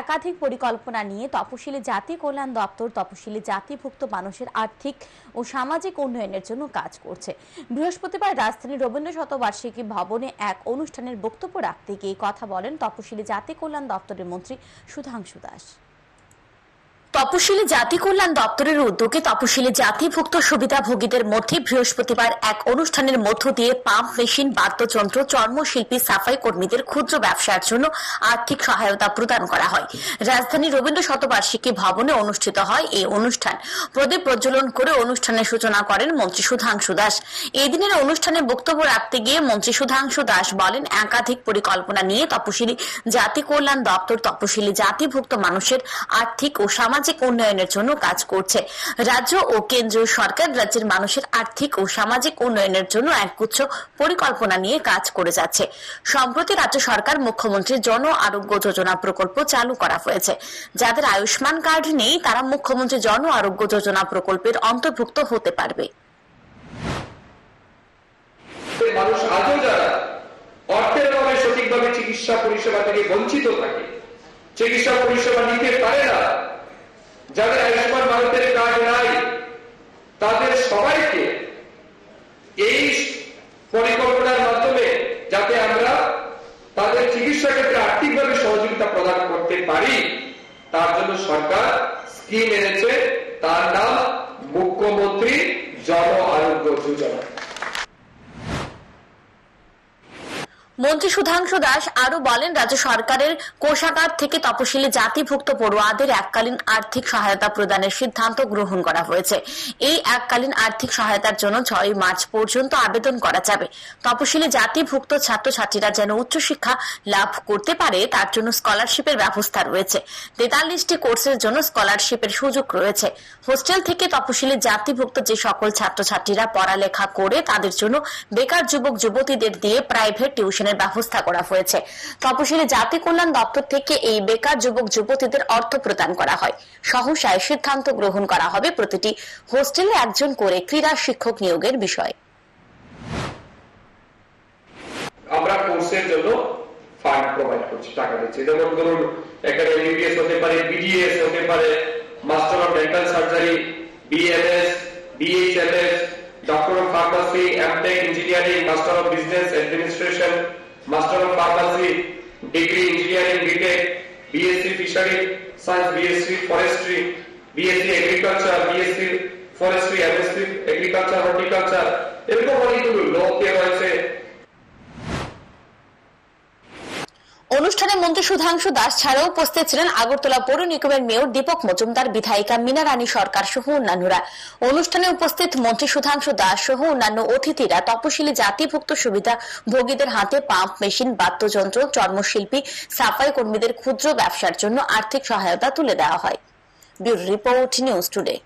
একাধিক পরিকল্পনা নিয়ে তপশিলি জাতি কল্যাণ দপ্তর তপশিলি জাতিভুক্ত মানুষের আর্থিক ও সামাজিক উন্নয়নের জন্য কাজ করছে। বৃহস্পতিবার রাজধানীর রবীন্দ্র শতবার্ষিকী ভবনে এক অনুষ্ঠানের বক্তব্য রাখতে গিয়ে কথা বলেন তপশিলি জাতি কল্যাণ দপ্তরের মন্ত্রী সুধাংশু দাস। তপশিলি জাতি কল্যাণ দপ্তরের উদ্যোগে তপশিলি জাতিভুক্ত সুবিধাভোগীদের মধ্যে বৃহস্পতিবার এক অনুষ্ঠানের মধ্য দিয়ে পাম্প মেশিন, বাদ্যযন্ত্র, চর্মশিল্পী, সাফাই কর্মীদের ক্ষুদ্র ব্যবসার জন্য আর্থিক সহায়তা প্রদান করা হয়। রাজধানী রবীন্দ্র শতবার্ষিকী ভবনে অনুষ্ঠিত হয় এই অনুষ্ঠান। প্রদীপ প্রজ্বলন করে অনুষ্ঠানের সূচনা করেন মন্ত্রী সুধাংশু দাস। এই দিনের অনুষ্ঠানে বক্তব্য রাখতে গিয়ে মন্ত্রী সুধাংশু দাস বলেন, একাধিক পরিকল্পনা নিয়ে তপশিলি জাতি কল্যাণ দপ্তর তপশিলি জাতিভুক্ত মানুষের আর্থিক ও সামাজিক উন্নয়নের জন্য কাজ করছে। রাজ্য ও কেন্দ্রীয় সরকার রাজ্যের মানুষের আর্থিক ও সামাজিক উন্নয়নের জন্য একগুচ্ছ পরিকল্পনা নিয়ে কাজ করে যাচ্ছে। সম্প্রতি রাজ্য সরকার মুখ্যমন্ত্রীর জন আরোগ্য যোজনা প্রকল্প চালু করা হয়েছে। যাদের আয়ুষ্মান কার্ড নেই, তারা মুখ্যমন্ত্রী জন আরোগ্য যোজনা প্রকল্পের অন্তর্ভুক্ত হতে পারবে। মানুষ আজও যারা অর্থের অভাবে সঠিকভাবে চিকিৎসা পরিষেবা থেকে বঞ্চিত থাকে, চিকিৎসা পরিষেবা নিতে পারে না যাদের আয়ুষ্মান ভারতের কাজ নাই, তাদের সবাইকে এই পরিকল্পনার মাধ্যমে যাতে আমরা তাদের চিকিৎসা ক্ষেত্রে আর্থিকভাবে সহযোগিতা প্রদান করতে পারি, তার জন্য সরকার স্কিম এনেছে, তার নাম মুখ্যমন্ত্রী জন আরোগ্য যোজনা মন্ত্রী সুধাংশু দাস আরও বলেন, রাজ্য সরকারের কোষাগার থেকে তপশিলি জাতিভুক্ত পড়ুয়াদের এককালীন আর্থিক সহায়তা প্রদানের সিদ্ধান্ত গ্রহণ করা হয়েছে। এই এককালীন আর্থিক সহায়তার জন্য ছয় মার্চ পর্যন্ত আবেদন করা যাবে। তপশিলি জাতিভুক্ত ছাত্রছাত্রীরা যেন উচ্চশিক্ষা লাভ করতে পারে, তার জন্য স্কলারশিপের ব্যবস্থা রয়েছে। তেতাল্লিশটি কোর্সের জন্য স্কলারশিপের সুযোগ রয়েছে। হোস্টেল থেকে তপশিলি জাতিভুক্ত যে সকল ছাত্রছাত্রীরা পড়ালেখা করে, তাদের জন্য বেকার যুবক যুবতীদের দিয়ে প্রাইভেট টিউশনের ব্যবস্থা করা হয়েছে। তপশিলি জাতি কল্যাণ দপ্তর থেকে এই বেকার যুবক, যুবতীদের অর্থ প্রদান করা হয়। সহসায় সিদ্ধান্ত গ্রহণ করা হবে প্রতিটি হোস্টেলে একজন করে ক্রীড়া শিক্ষক নিয়োগের বিষয়। আমরা কোর্সের জন্য ফান্ড প্রোভাইড করছি, টাকা দিচ্ছি। যেমন ধরুন, এখানে এমবিবিএস হতে পারে বিডিএস হতে পারে master of dental surgery doctor pharmacy MTech engineering master of business administration master of pharmacy degree engineering BTech BSc fishery science BSc forestry BSc agriculture BSc forestry MSc agriculture horticulture এরকম অনেকগুলো লোক রয়েছে। অনুষ্ঠানে মন্ত্রী সুধাংশু দাস ছাড়াও উপস্থিত ছিলেন আগরতলা পৌর নিগমের মেয়র দীপক মজুমদার, বিধায়িকা মিনা রানী সরকার সহ অন্যান্যরা। অনুষ্ঠানে উপস্থিত মন্ত্রী সুধাংশু দাস সহ অন্যান্য অতিথিরা তপশিলি জাতিভুক্ত সুবিধা ভোগীদের হাতে পাম্প মেশিন, বাদ্যযন্ত্র, চর্মশিল্পী, সাফাই কর্মীদের ক্ষুদ্র ব্যবসার জন্য আর্থিক সহায়তা তুলে দেওয়া হয়। Report news today.